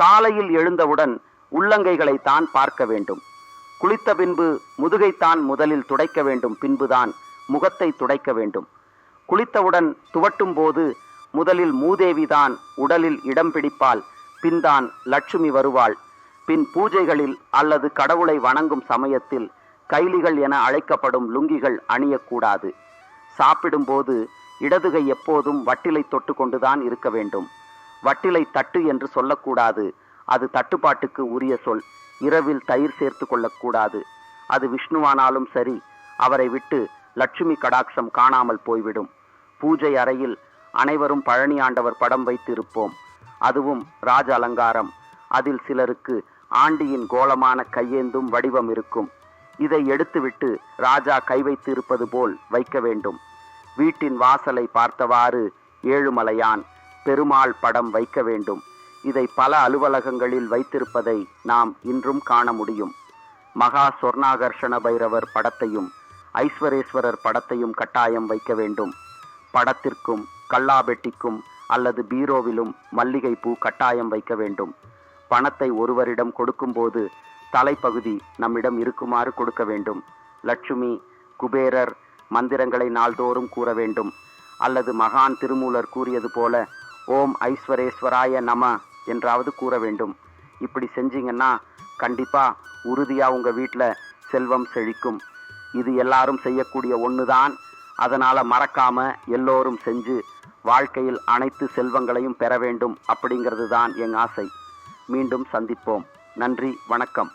காலையில் எழுந்தவுடன் உள்ளங்கைகளை தான் பார்க்க வேண்டும். குளித்த பின்பு முதுகைத்தான் முதலில் துடைக்க வேண்டும் பின்புதான் முகத்தை துடைக்க வேண்டும். குளித்தவுடன் துவட்டும் போது முதலில் மூதேவிதான் உடலில் இடம் பிடிப்பாள் பின்தான் லட்சுமி வருவாள். பின் பூஜைகளில் அல்லது கடவுளை வணங்கும் சமயத்தில் கைலிகள் என அழைக்கப்படும் லுங்கிகள் அணியக்கூடாது. சாப்பிடும்போது இடதுகை எப்போதும் வட்டிலை தொட்டு கொண்டுதான் இருக்க வேண்டும். வட்டிலை தட்டு என்று சொல்லக்கூடாது. அது தட்டுப்பாட்டுக்கு உரிய சொல். இரவில் தயிர் சேர்த்து கொள்ளக்கூடாது. அது விஷ்ணுவானாலும் சரி அவரை விட்டு லட்சுமி கடாட்சம் காணாமல் போய்விடும். பூஜை அறையில் அனைவரும் பழனி ஆண்டவர் படம் வைத்திருப்போம். அதுவும் ராஜ அலங்காரம். அதில் சிலருக்கு ஆண்டியின் கோலமான கையேந்தும் வடிவம் இருக்கும். இதை எடுத்துவிட்டு ராஜா கை வைத்திருப்பது போல் வைக்க வேண்டும். வீட்டின் வாசலை பார்த்தவாறு ஏழுமலையான். பெருமாள் படம் வைக்க வேண்டும். இதை பல அலுவலகங்களில் வைத்திருப்பதை நாம் இன்றும் காண முடியும். மகா சொர்ணாகர்ஷண பைரவர் படத்தையும் ஐஸ்வரேஸ்வரர் படத்தையும் கட்டாயம் வைக்க வேண்டும். படத்திற்கும் கல்லாபெட்டிக்கும் அல்லது பீரோவிலும் மல்லிகை பூ கட்டாயம் வைக்க வேண்டும். பணத்தை ஒருவரிடம் கொடுக்கும்போது தலைப்பகுதி நம்மிடம் இருக்குமாறு கொடுக்க வேண்டும். லட்சுமி குபேரர் மந்திரங்களை நாள்தோறும் கூற வேண்டும். அல்லது மகான் திருமூலர் கூறியது போல ஓம் ஐஸ்வரேஸ்வராய நம என்றாவது கூற வேண்டும். இப்படி செஞ்சீங்கன்னா கண்டிப்பாக உறுதியாக உங்கள் வீட்டில் செல்வம் செழிக்கும். இது எல்லாரும் செய்யக்கூடிய ஒன்று தான் அதனால் மறக்காமல் எல்லோரும் செஞ்சு வாழ்க்கையில் அனைத்து செல்வங்களையும் பெற வேண்டும் அப்படிங்கிறது தான் என் ஆசை. மீண்டும் சந்திப்போம். நன்றி வணக்கம்.